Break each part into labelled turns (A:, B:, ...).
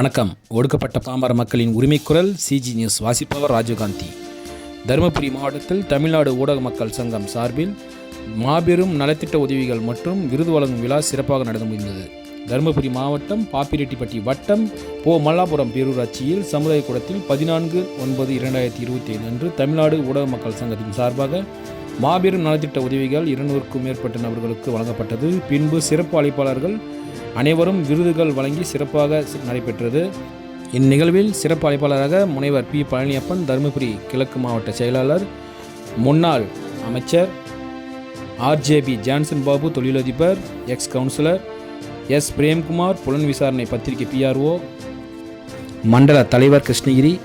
A: வணக்கம். ஒடுக்கப்பட்ட பாமர மக்களின் உரிமைக்குரல் சிஜி நியூஸ் வாசிப்பவர் ராஜீவ்காந்தி. தருமபுரி மாவட்டத்தில் தமிழ்நாடு ஊடக மக்கள் சங்கம் சார்பில் மாபெரும் நலத்திட்ட உதவிகள் மற்றும் விருது வழங்கும் விழா சிறப்பாக நடந்து முடிந்தது. தருமபுரி மாவட்டம் பாப்பிரெட்டிப்பட்டி வட்டம் போ மல்லாபுரம் பேரூராட்சியில் சமுதாய கூடத்தில் பதினான்கு ஒன்பது இரண்டாயிரத்தி இருபத்தி ஐந்து அன்று தமிழ்நாடு ஊடக மக்கள் சங்கத்தின் சார்பாக மாபெரும் நலத்திட்ட உதவிகள் இருநூறுக்கும் மேற்பட்ட நபர்களுக்கு வழங்கப்பட்டது. பின்பு சிறப்பு அழைப்பாளர்கள் அனைவரும் விருதுகள் வழங்கி சிறப்பாக நடைபெற்றது. இந்நிகழ்வில் சிறப்பு அழைப்பாளராக முனைவர் பி. பழனியப்பன் தருமபுரி கிழக்கு மாவட்ட செயலாளர் முன்னாள் அமைச்சர் ஆர்ஜேபி ஜான்சன் பாபு தொழிலதிபர் எக்ஸ் கவுன்சிலர் எஸ். பிரேம்குமார் புலன் விசாரணை பத்திரிகை பிஆர்ஓ மண்டல தலைவர் கிருஷ்ணகிரி.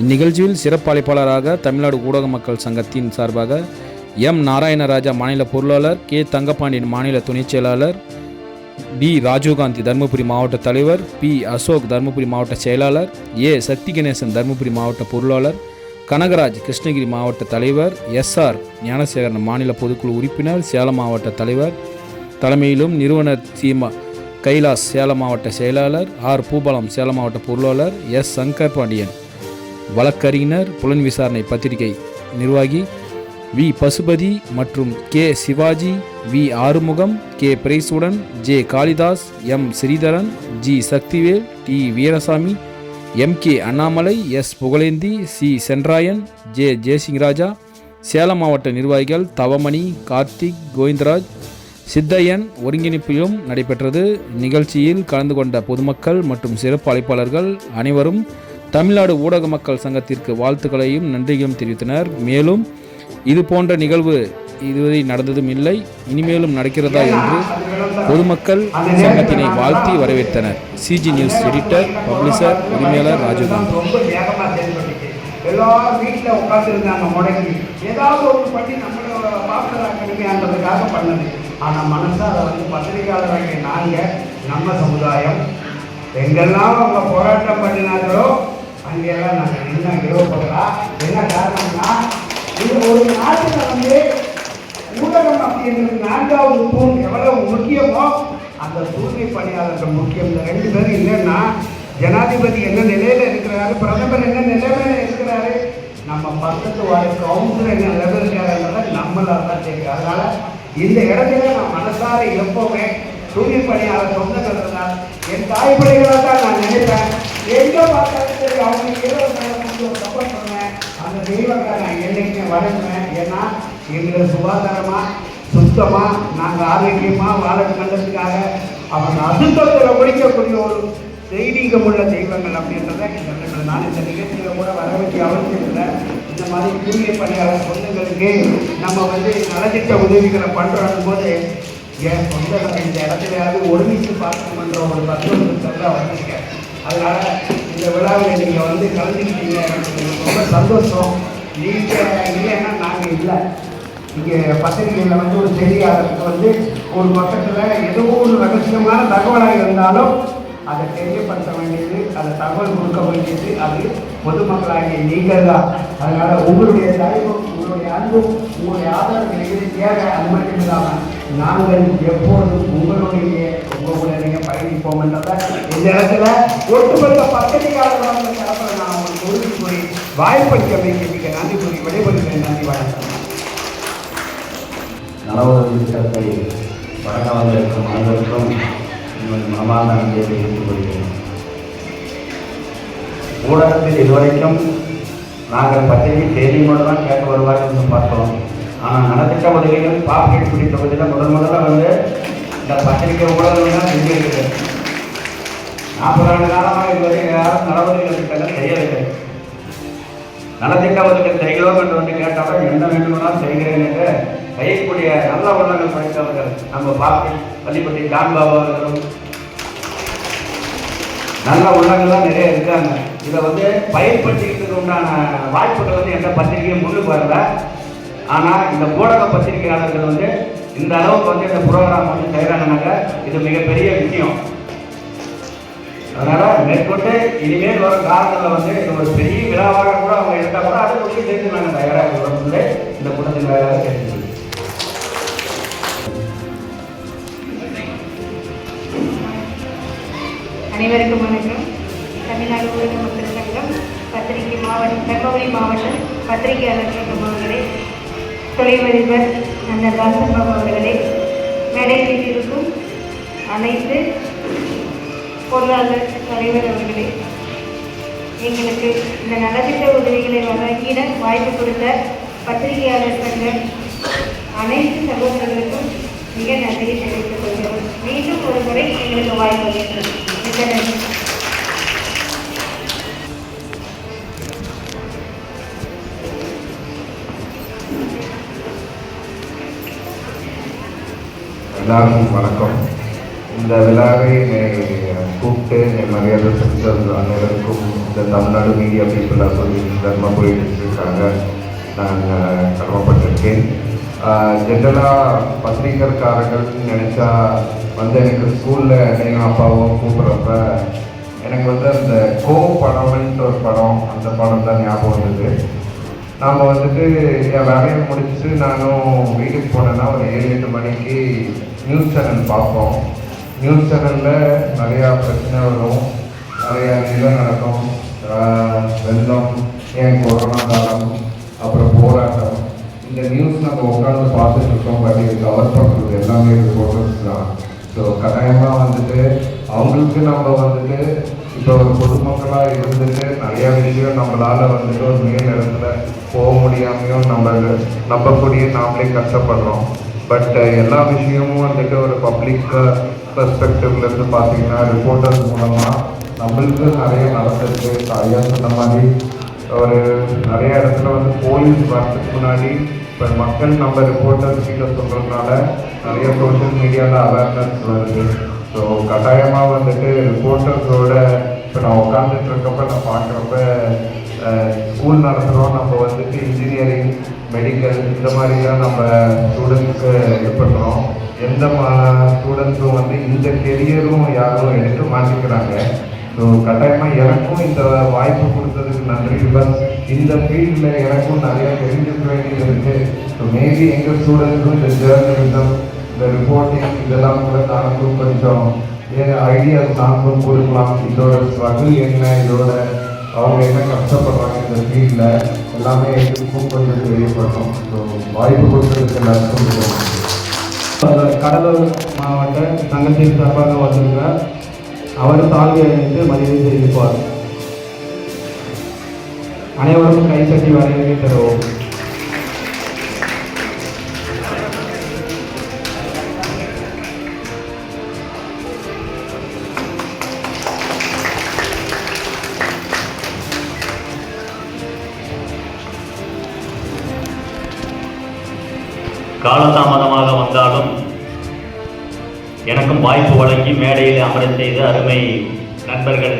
A: இந்நிகழ்ச்சியில் சிறப்பு அழைப்பாளராக தமிழ்நாடு ஊடக மக்கள் சங்கத்தின் சார்பாக எம். நாராயணராஜா மாநில பொருளாளர் கே. தங்கப்பாண்டியன் மாநில துணைச் செயலாளர் பி. ராஜீவ்காந்தி தருமபுரி மாவட்ட தலைவர் பி. அசோக் தருமபுரி மாவட்ட செயலாளர் ஏ. சக்தி கணேசன் தருமபுரி மாவட்ட பொருளாளர் கனகராஜ் கிருஷ்ணகிரி மாவட்ட தலைவர் எஸ்ஆர் ஞானசேகரன் மாநில பொதுக்குழு உறுப்பினர் சேலம் மாவட்ட தலைவர் தலைமையிலும் நிறுவனர் சீமா கைலாஸ் சேலம் மாவட்ட செயலாளர் ஆர். பூபாலம் சேலம் மாவட்ட பொருளாளர் எஸ். சங்கர் பாண்டியன். வழக்கறிஞர் புலன் விசாரணை பத்திரிகை நிர்வாகி வி. பசுபதி மற்றும் K. Sivaji V Arumugam K பிரைசுடன் J Kalidas M Sridharan G Sakthivel D Veerasamy M K Annamalai S Pugazhendhi C Chenrayan J Jayasingraja Salem மாவட்ட நிர்வாகிகள் தவமணி கார்த்திக் கோவிந்தராஜ் சித்தையன் ஒருங்கிணைப்பிலும் நடைபெற்றது. நிகழ்ச்சியில் கலந்து கொண்ட பொதுமக்கள் மற்றும் சிறப்பு அழைப்பாளர்கள் அனைவரும் தமிழ்நாடு ஊடக மக்கள் சங்கத்திற்கு வாழ்த்துக்களையும் நன்றியையும் தெரிவித்தனர். மேலும் இது போன்ற நிகழ்வு இதுவரை நடந்ததும் இல்லை இனிமேலும் நடக்கிறதா என்று பொதுமக்கள் சங்கத்தினை வாழ்த்தி வரவேற்றனர். சிஜி நியூஸ் எடிட்டர் பப்ளிஷர் உரிமையாளர் ராஜீவ்காந்தி.
B: எல்லாரும் வீட்டில் உட்காந்துருந்தாங்க முடங்கி ஏதாவது ஒன்று பண்ணி நம்மளோட பாப்புலர் பண்ணது. ஆனால் அதை வந்து நாங்கள் நம்ம சமுதாயம் எங்கெல்லாம் அவங்க போராட்டம் பண்ணினாங்களோ அங்கெல்லாம் நாங்கள் இன்னும் இரவுப்படுறா என்ன காரணம்னா இது ஒரு நாட்டில் வந்து ஊடகம் அப்படின்றது நான்காவது தூண் எவ்வளவு முக்கியமோ அந்த தூய்மை பணியாளர்கள் முக்கியம். இந்த ரெண்டு பேரும் இல்லைன்னா ஜனாதிபதி என்ன நிலையில இருக்கிறாரு பிரதமர் என்ன நிலைமையில இருக்கிறாரு நம்ம பக்கத்து வார கவுன்சிலர் என்ன நிலைமையில இருக்காருன்றத நம்மளால தான் தெரியும். அதனால இந்த இடத்துல நான் மனசார எப்பவுமே தூய்மை பணியாளர் சொந்தங்கள் என் தாய் பிள்ளைகளாக தான் நான் நினைப்பேன். எங்க பார்த்தாலும் சரி அவங்க ஏதோ சப்போர்ட் நான் என்றைக்குமே வணங்குவேன். ஏன்னா எங்களை சுகாதாரமாக சுத்தமாக நாங்கள் ஆரோக்கியமாக வாழணுன்றதுக்காக அவங்க அசுத்தத்தில் ஒழிக்கக்கூடிய ஒரு தெய்வீகம் உள்ள தெய்வங்கள் அப்படின்றத இந்த நான் இந்த நிகழ்ச்சியில் கூட வர வேண்டிய அவசியம் இல்லை. இந்த மாதிரி தூய பணியாளர் சொந்தங்களுக்கு நம்ம வந்து நலத்திட்ட உதவிகளை பண்ணுறோம் போது என் சொந்த இந்த இடத்துலயாவது ஒருமித்து பார்க்கணுன்ற ஒரு தத்துவம் சொல்ல வந்திருக்கேன். அதனால் இந்த விழாவில் நீங்கள் வந்து கலந்துக்கிட்டீங்க எனக்கு ரொம்ப சந்தோஷம். நீங்கள் இல்லைன்னா நாங்கள் இல்லை. இங்கே பத்திரிகையில் வந்து ஒரு செய்தியாளருக்கு வந்து ஒரு பக்கத்தில் ஏதோ ஒரு ரகசியமான தகவலாக இருந்தாலும் அதை தெரியப்படுத்த வேண்டியது அதை தகவல் கொடுக்க வேண்டியது அது பொதுமக்களாகிய நீங்கள் தான். அதனால் உங்களுடைய தயவும் உங்களுடைய அன்பும் உங்களுடைய ஆதரவு எது தேவை. அது மட்டும் இல்லாமல் நாங்கள் எப்போதும் உங்களுடைய உங்களுடைய பயணிப்போம் என்றதை இந்த இடத்துல ஒட்டுமொத்த பத்திரிகையாளர்களாக தரப்பில் நான் உங்களுக்கு உறுதி கூறி வாய்ப்பளிக்க வேண்டிய நன்றி கூறி விடைபெறுகிறேன். நன்றி வணக்கம்.
C: நலவுதவி திட்டத்தை வழங்க வந்திருக்கும் அனைவருக்கும் உங்கள் மனமார்ந்த நன்றியை தெரிவித்துக் கொள்கிறேன். ஊடகத்தில் இதுவரைக்கும் நாங்கள் பத்திரிகை செய்தி மட்டும் தான் கேட்டு வருவார் என்று பார்த்தோம். ஆனால் நலத்திட்ட உதவிகள் பாப்பிடி தொகுதியில் முதல் முதல்ல வந்து இந்த பத்திரிகை ஊடகங்கள் தான் இருக்குது நாற்பது ஆண்டு காலமாக இதுவரை யாரும் நடவடிக்கை திட்டங்கள் செய்யவில்லை நலத்திட்ட உதவிகள் செய்கிறோம் என்று வந்து கேட்டவர்கள் என்ன வேண்டுமானாலும் செய்கிறேன் என்று செய்யக்கூடிய நல்ல உள்ளங்கள் படைத்தவர்கள் நம்ம பாப்பி பள்ளிப்பட்டி டான் பாபா அவர்களும். நல்ல உள்ளங்கள்லாம் நிறைய இருக்காங்க. இதை வந்து பயன்படுத்திக்கிறதுக்கு உண்டான வாய்ப்புகள் வந்து எந்த பத்திரிகையும் முன்னுக்கு வரல. ஆனால் இந்த ஊடக பத்திரிகையாளர்கள் வந்து இந்த அளவுக்கு வந்து இந்த ப்ரோக்ராம் வந்து செய்கிறாங்கனாக்க இது மிகப்பெரிய விஷயம். அதனால் மேற்கொண்டு இனிமேல் வர காலத்தில் வந்து இது ஒரு பெரிய விழாவாக கூட அவங்க எடுத்தால் கூட அதை குறித்து சேர்த்து நாங்கள் தயாராக இருக்கிறோம்னு இந்த கூட்டத்தின் வாயிலாக கேட்டுக்கிறோம்
D: அனைவருக்கும் வணக்கம். தமிழ்நாடு ஊடக மக்கள் சங்கம் பத்திரிகை மாவட்டம் தர்மபுரி மாவட்டம் பத்திரிகையாளர் சங்கம் அவர்களே தொலைவதிபர் அந்த தாசன் பாபு அவர்களே மேடையில் இருக்கும் அனைத்து பொருளாளர் தலைவர் அவர்களே எங்களுக்கு இந்த நலத்திட்ட உதவிகளை வழங்கிட வாய்ப்பு கொடுத்த பத்திரிகையாளர் சங்க அனைத்து சகோதரர்களுக்கும் மிக நன்றியை தெரிவித்துக் கொள்கிறோம். மீண்டும் ஒரு முறை எங்களுக்கு வாய்ப்பு மிக நன்றி.
E: எல்லாருக்கும் வணக்கம். இந்த விழாவை கூப்பிட்டு என் மரியாதை செஞ்ச அனைவருக்கும் இந்த Tamil Nadu media people association Dharmapuri டிஸ்ட்ரிக்டாக நான் கடமைப்பட்டிருக்கேன். ஜென்ரலாக பத்திரிகைக்காரர்கள் நினச்சா வந்து எனக்கு ஸ்கூலில் என்னையும் அப்பாவும் கூப்பிட்றப்ப எனக்கு வந்து அந்த கோ படம்ன்ட்டு ஒரு படம் அந்த படம் தான் ஞாபகம் வந்தது. நாம் வந்துட்டு என் வேலையை முடிச்சுட்டு நானும் வீட்டுக்கு போனேன்னா ஒரு ஏழு எட்டு மணிக்கு நியூஸ் சேனல் பார்ப்போம். நியூஸ் சேனலில் நிறையா பிரச்சனை வரும். நிறையா நிலம் நடக்கும். வெள்ளம் ஏன் கொரோனா காலம் அப்புறம் போராட்டம். இந்த நியூஸ் நம்ம உட்காந்து பார்த்துட்டு இருக்கோம் பட் இது கவர் பண்ணுறது எல்லாமே ரிப்போர்ட்டர்ஸ் தான். ஸோ கட்டாயமாக வந்துட்டு அவங்களுக்கு நம்ம வந்துட்டு இப்போ ஒரு பொதுமக்களாக இருந்துட்டு நிறையா விஷயம் நம்மளால வந்துட்டு ஒரு மேல் இடத்துல போக முடியாமையும் நம்ம நம்பக்கூடிய நாமளே கஷ்டப்படுறோம். பட் uh, எல்லா விஷயமும் வந்துட்டு ஒரு பப்ளிக் பர்ஸ்பெக்டிவ்லேருந்து uh, பார்த்தீங்கன்னா ரிப்போர்ட்டர்ஸ் மூலமாக நம்மளுக்கு நிறைய நடந்திருக்கு. ஐயா சொன்ன மாதிரி ஒரு நிறைய இடத்துல வந்து போலீஸ் வரதுக்கு முன்னாடி இப்போ மக்கள் நம்ம ரிப்போர்ட்டர்ஸ் கிட்ட சொல்கிறதுனால நிறைய சோஷியல் மீடியாவில் அவேர்னஸ் வருது. ஸோ கட்டாயமாக வந்துட்டு ரிப்போர்ட்டர்ஸோட இப்போ நான் உட்காந்துட்டு இருக்கப்ப நான் பார்க்குறப்ப ஸ்கூல் நடத்துகிறோம் நம்ம வந்துட்டு இன்ஜினியரிங் மெடிக்கல் இந்த மாதிரிலாம் நம்ம ஸ்டூடெண்ட்ஸுக்கு இது பண்ணுறோம் எந்த ஸ்டூடெண்ட்ஸும் வந்து இந்த கெரியரும் யாரும் எடுத்து மாற்றிக்கிறாங்க ஸோ கட்டாயமாக எனக்கும் இந்த வாய்ப்பு கொடுத்ததுக்கு நன்றி பிகாஸ் இந்த ஃபீல்டில் எனக்கும் நிறைய தெரிஞ்சுக்க வேண்டியது இருக்குது ஸோ மேபி எங்கள் ஸ்டூடெண்ட்ஸும் இந்த ஜேர்னலிசம் இந்த ரிப்போர்ட்டிங் இதெல்லாம் கூட நாங்களும் கொஞ்சம் ஐடியாஸ் நாங்களும் கொடுக்கலாம். இதோட ஸ்ட்ரகிள் என்ன? இதோட அவங்க என்ன கஷ்டப்படுறாங்க இந்த ஃபீல்டில் எல்லாமே எங்களுக்கும் கொஞ்சம் தெரியப்படணும் ஸோ வாய்ப்பு கொடுத்ததுக்கு எல்லாருக்கும்
F: கடலூர் மாவட்ட சங்கத்தின் சார்பாக வந்திருக்கிறார். அவர் தாழ்வு அணிந்து மதிவு தெரிவிப்பார். அனைவரும் கைத்தட்டி வரவேற்க
G: வாய்ப்பு வழங்கி மேடையில் அமர செய்த அருமை நண்பர்கள்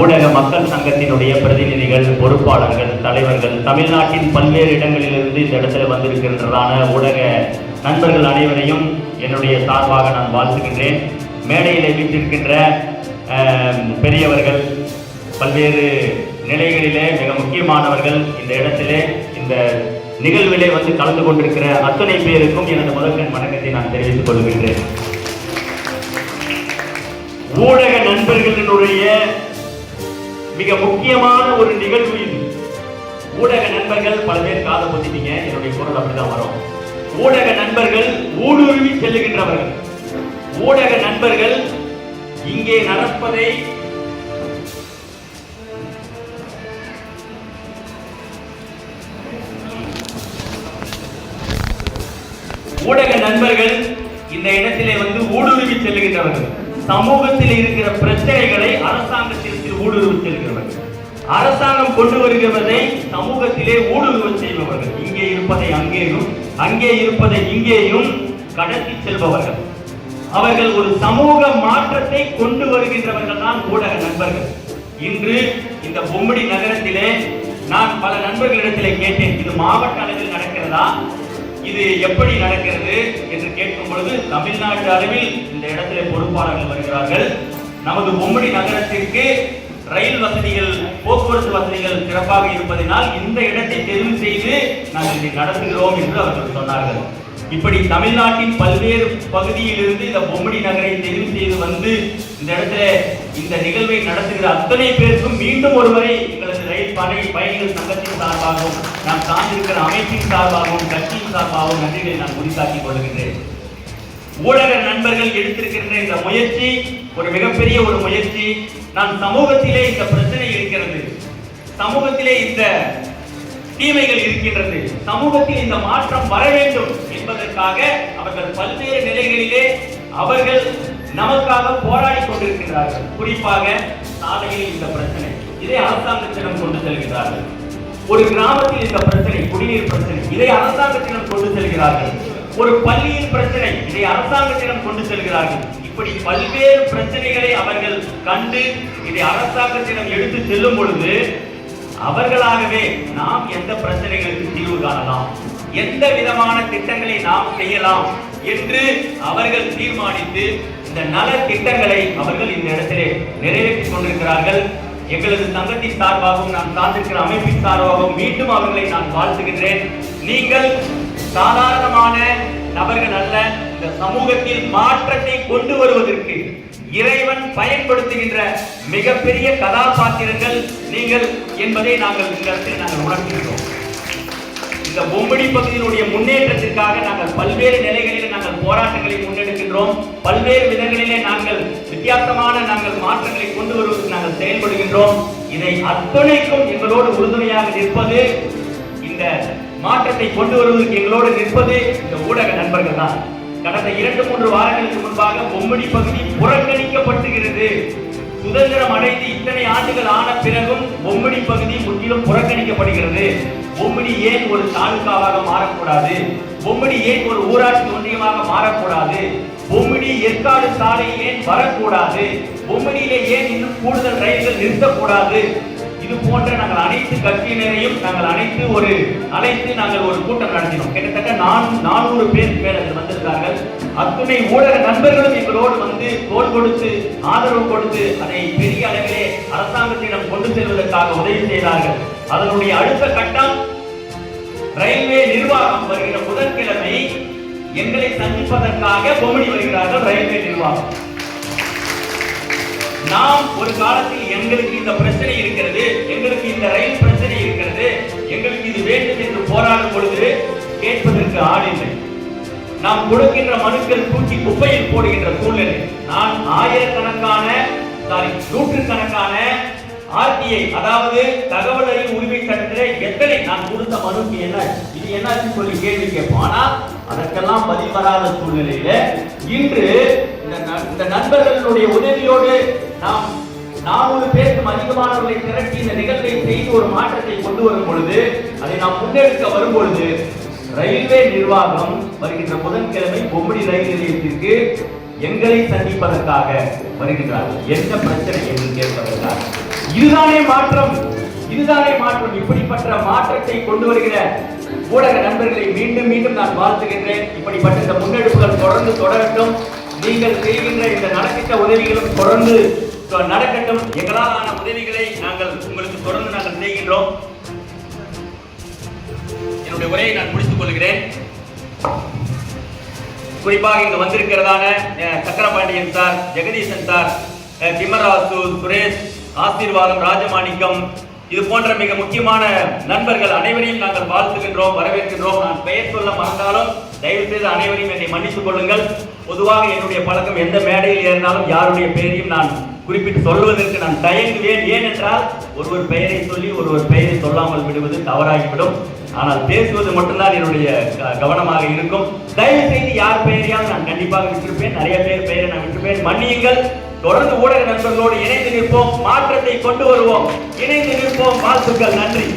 G: ஊடக மக்கள் சங்கத்தினுடைய பிரதிநிதிகள் பொறுப்பாளர்கள் தலைவர்கள் தமிழ்நாட்டின் பல்வேறு இடங்களிலிருந்து இந்த இடத்துல வந்திருக்கின்றதான ஊடக நண்பர்கள் அனைவரையும் என்னுடைய சார்பாக நான் வாழ்த்துகின்றேன். மேடையில் வீட்டிருக்கின்ற பெரியவர்கள் பல்வேறு நிலைகளிலே மிக முக்கியமானவர்கள் இந்த இடத்திலே இந்த நிகழ்விலே வந்து கலந்து கொண்டிருக்கிற அத்தனை பேருக்கும் எனது முதற்கண் வணக்கத்தை நான் தெரிவித்துக் கொள்கின்றேன். ஊடக நண்பர்களினுடைய மிக முக்கியமான ஒரு நிகழ்வு இது ஊடக நண்பர்கள் பல பேர் காதை பொத்திட்டீங்க என்னுடைய குரல் அப்படிதான் வரும். ஊடக நண்பர்கள் ஊடுருவி செல்லுகின்றவர்கள். ஊடக நண்பர்கள் இங்கே நடப்பதை ஊடக நண்பர்கள் இந்த இடத்திலே வந்து ஊடுருவி செல்லுகின்றவர்கள். சமூகத்தில் இருக்கிற பிரச்சனைகளை அரசாங்கத்திற்கு ஊடுருவி செல்கிறவர்கள். அரசாங்கம் கொண்டு வருகிறதை சமூகத்திலே ஊடுருவ செய்பவர்கள். இங்கே இருப்பதை அங்கேயும் அங்கே இருப்பதை இங்கேயும் கடத்தி செல்பவர்கள். அவர்கள் ஒரு சமூக மாற்றத்தை கொண்டு வருகின்றவர்கள் தான் ஊடக நண்பர்கள். இன்று இந்த பொம்மடி நகரத்திலே நான் பல நண்பர்களிடத்திலே கேட்டேன் இது மாவட்ட அளவில் நடக்கிறதா? இது எப்படி நடக்கிறது என்று கேட்கும் பொழுது தமிழ்நாட்டு அளவில் இந்த இடத்திலே பொறுப்பாளர்கள் வருகிறார்கள். நமது பொம்மடி நகரத்திற்கு ரயில் வசதிகள் போக்குவரத்து வசதிகள் சிறப்பாக இருப்பதனால் இந்த இடத்தை தெரிவு செய்து நாங்கள் இதை நடத்துகிறோம் என்று அவர்கள் சொன்னார்கள். இப்படி தமிழ்நாட்டின் பல்வேறு பகுதியிலிருந்து இந்த பொம்மடி நகரை தெரிவு செய்து வந்து இந்த இடத்துல இந்த நிகழ்வை நடத்துகிற அத்தனை பேருக்கும் மீண்டும் ஒருவரை பணி பயணிகள் சங்கத்தின் சார்பாகவும் நான் சார்ந்திருக்கிற அமைப்பின் சார்பாகவும் கட்சியின் சார்பாகவும் நன்றிகளை நான் உரித்தாக்கிக் கொள்கின்றேன். ஊடக நண்பர்கள் எடுத்திருக்கின்ற இந்த முயற்சி ஒரு மிகப்பெரிய ஒரு முயற்சி. நான் சமூகத்திலே இந்த பிரச்சனை இருக்கிறது. சமூகத்திலே இந்த தீமைகள் இருக்கின்றது. சமூகத்தில் இந்த மாற்றம் வர வேண்டும் என்பதற்காக அவர்கள் பல்வேறு நிலைகளிலே அவர்கள் நமக்காக போராடி கொண்டிருக்கிறார்கள் குறிப்பாக சாலையில் இந்த பிரச்சனை. இதை அரசாங்கத்திடம் கொண்டு செல்கிறார்கள். ஒரு கிராமத்தில் இந்த பிரச்சனை குடிநீர் பிரச்சனை இதை அரசாங்கத்திடம் கொண்டு செல்கிறார்கள். ஒரு பள்ளியின் பிரச்சனை இதை அரசாங்கத்திடம் கொண்டு செல்கிறார்கள். இப்படி பல்வேறு பிரச்சனைகளை அவர்கள் கண்டு இதை அரசாங்கத்திடம் எடுத்து செல்லும் பொழுது அவர்களாகவே நாம் எந்த பிரச்சனைகளுக்கு தீர்வு காணலாம்? எந்த விதமான திட்டங்களை நாம் செய்யலாம் என்று அவர்கள் தீர்மானித்து இந்த நல திட்டங்களை அவர்கள் இந்த இடத்திலே நிறைவேற்றிக் கொண்டிருக்கிறார்கள். எங்களது சங்கத்தின் சார்பாகவும் நான் சார்ந்திருக்கிற அமைப்பின் சார்பாகவும் மீண்டும் அவர்களை நான் வாழ்த்துகின்றேன். நீங்கள் சாதாரணமான நபர்கள் அல்ல இந்த சமூகத்தில் மாற்றத்தை கொண்டு வருவதற்கு இறைவன் பயன்படுத்துகின்ற மிகப்பெரிய கதாபாத்திரங்கள் நீங்கள் என்பதை நாங்கள் இந்த இடத்தில் நாங்கள் உணர்த்துகிறோம் இந்த பொம்படி பகுதியினுடைய முன்னேற்றத்திற்காக நாங்கள் பல்வேறு நிலைகளில் நாங்கள் போராட்டங்களை முன்னெடுக்கின்றோம். பல்வேறு விதங்களிலே நாங்கள் வித்தியாசமான நாங்கள் மாற்றங்களை கொண்டு வருவதற்கு நாங்கள் செயல்படுகின்றோம். இதை அத்தனைக்கும் எங்களோடு உறுதுணையாக நிற்பது இந்த மாற்றத்தை கொண்டு வருவதற்கு எங்களோடு நிற்பது இந்த ஊடக நண்பர்கள் தான் கடந்த இரண்டு மூன்று வாரங்களுக்கு முன்பாக பொம்மடி பகுதி புறக்கணிக்கப்படுகிறது சுதந்திரம் அடைந்து இத்தனை ஆண்டுகள் ஆன பிறகும் பொம்மிடி பகுதி முற்றிலும் புறக்கணிக்கப்படுகிறது. பொம்மிடி ஏன் ஒரு தாலுகாவாக மாறக்கூடாது? பொம்மிடி ஏன் ஒரு ஊராட்சி ஒன்றியமாக மாறக்கூடாது? பொம்மிடி ஏற்காடு சாலை ஏன் வரக்கூடாது? பொம்மடியிலே ஏன் இன்னும் கூடுதல் ரயில்கள் நிறுத்தக்கூடாது? இது போன்ற நாங்கள் அனைத்து கட்சியினரையும் நாங்கள் அனைத்து ஒரு அழைத்து நாங்கள் ஒரு கூட்டம் நடத்தினோம். கிட்டத்தட்ட நான் நானூறு பேர் மேல் அதில் வந்திருக்கார்கள். அத்துணை ஊடக நண்பர்களும் எங்களோடு வந்து தோல் கொடுத்து ஆதரவு கொடுத்து அதை பெரிய அளவிலே அரசாங்கத்திடம் கொண்டு செல்வதற்காக உதவி செய்தார்கள். அதனுடைய அடுத்த கட்டம் ரயில்வே நிர்வாகம் வருகிற புதன்கிழமை எங்களை சந்திப்பதற்காக பொம்மடி வருகிறார்கள் ரயில்வே நிர்வாகம். நாம் ஒரு காலத்தில் எங்களுக்கு இந்த பிரச்சனை இருக்கிறது எங்களுக்கு இந்த ரயில் பிரச்சனை இருக்கிறது எங்களுக்கு இது வேண்டும் என்று போராடும் பொழுது கேட்பதற்கு ஆள் இல்லை. நாம் கொடுக்கின்ற மனுக்கள் தூக்கி குப்பையில் போடுகின்ற சூழ்நிலை. நான் ஆயிரக்கணக்கான சாரி நூற்றுக்கணக்கான ஆர்டிஐ அதாவது தகவல் அறிவு உரிமை சட்டத்தில் எத்தனை நான் கொடுத்த மனுக்கு என்ன இது என்னாச்சு சொல்லி கேள்வி கேட்போம். அதற்கெல்லாம் பதில் வராத சூழ்நிலையில இன்று இந்த இந்த நண்பர்களுடைய உதவியோடு நாம் நானூறு பேருக்கும் அதிகமானவர்களை திரட்டி இந்த நிகழ்வை செய்து ஒரு மாற்றத்தை கொண்டு வரும் பொழுது அதை நாம் முன்னெடுக்க வரும் பொழுது ரயில்வே நிர்வாகம் வருகின்ற புதன்கிழமை பொம்படி ரயில் நிலையத்திற்கு எங்களை சந்திப்பதற்காக வருகின்றார்கள் என்ன பிரச்சனை என்று கேட்பதற்காக. இதுதானே மாற்றம். இதுதானே மாற்றம். இப்படிப்பட்ட மாற்றத்தை கொண்டு வருகிற ஊடக நண்பர்களை மீண்டும் மீண்டும் நான் வாழ்த்துகின்றேன். இப்படிப்பட்ட இந்த முன்னெடுப்புகள் தொடர்ந்து தொடரட்டும். நீங்கள் செய்கின்ற இந்த நலத்திட்ட உதவிகளும் தொடர்ந்து நடக்கட்டும். எங்களால் ஆன உதவிகளை நாங்கள் உங்களுக்கு தொடர்ந்து நாங்கள் செய்கின்றோம் என்னுடைய உரையை நான் முடித்துக் கொள்கிறேன். குறிப்பாக இங்கு வந்திருக்கிறதான சக்கரபாண்டியன் சார் ஜெகதீசன் சார் அஹ், திம்மராசு சுரேஷ் ஆசீர்வாதம் ராஜமாணிக்கம் இது போன்ற மிக முக்கியமான நண்பர்கள் அனைவரையும் நாங்கள் வாழ்த்துகின்றோம் வரவேற்கின்றோம். நான் பெயர் சொல்ல மறந்தாலும் தயவு செய்து அனைவரையும் என்னை மன்னித்துக் கொள்ளுங்கள். பொதுவாக என்னுடைய பழக்கம் எந்த மேடையில் ஏறினாலும் யாருடைய பெயரையும் நான் குறிப்பிட்டு சொல்வதற்கு நான் தயங்குவேன். ஏனென்றால் ஒருவர் பெயரை சொல்லி ஒருவர் பெயரை சொல்லாமல் விடுவது தவறாகிவிடும். ஆனால் பேசுவது மட்டும்தான் என்னுடைய க- கவனமாக இருக்கும். தயவு செய்து யார் பெயரையாவது நான் கண்டிப்பாக விட்டிருப்பேன். நிறைய பேர் பெயரை நான் விட்டிருப்பேன். மன்னியுங்கள். தொடர்ந்து ஊடக நண்பர்களோடு இணைந்து நிற்போம். மாற்றத்தை கொண்டு வருவோம். இணைந்து நிற்போம். வாழ்த்துக்கள். நன்றி.